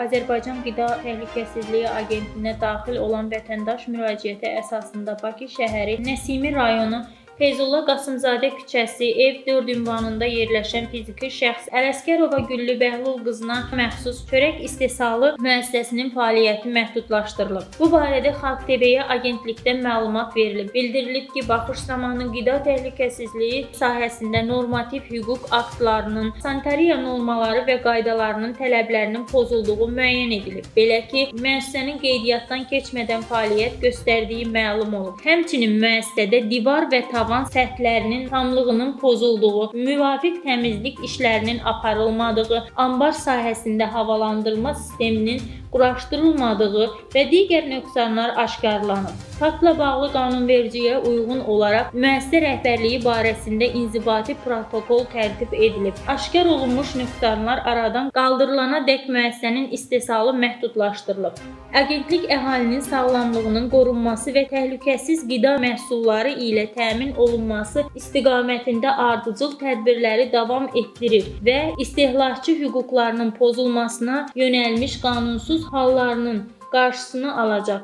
Azərbaycan Qida Təhlükəsizliyi Agentliyinə daxil olan vətəndaş müraciəti əsasında Bakı şəhəri Nəsimi rayonu Feyzullah Qasımzadə küçəsi ev 4 ünvanında yerləşən fiziki şəxs Ələsgərova Güllü Bəhlul qızına məxsus çörək istehsalı müəssisəsinin fəaliyyəti məhdudlaşdırılıb. Bu barədə Xalq TV-yə agentlikdən məlumat verilib. Bildirilib ki, baxış zamanı qida təhlükəsizliyi sahəsində normativ hüquq aktlarının, sanitariya normaları və qaydalarının tələblərinin pozulduğu müəyyən edilib. Belə ki, müəssisənin qeydiyyatdan keçmədən fəaliyyət göstərdiyi məlum olub. Həmçinin müəssisədə divar və tavan səthlərinin tamlığının pozulduğu, müvafiq təmizlik işlərinin aparılmadığı, ambar sahəsində havalandırma sisteminin quraşdırılmadığı və digər nöqsanlar aşkarlanıb. Faktla bağlı qanunvericiliyə uyğun olaraq müəssisə rəhbərliyi barəsində inzibati protokol tərtib edilib. Aşkar olunmuş nöqsanlar aradan qaldırılana dək müəssisənin istehsalı məhdudlaşdırılıb. Agentlik əhalinin sağlamlığının qorunması və təhlükəsiz qida məhsulları ilə təmin olunması istiqamətində ardıcıl tədbirləri davam etdirir və istehlakçı hüquqlarının pozulmasına yönəlmiş qanunsuz hallarının qarşısını alacaq.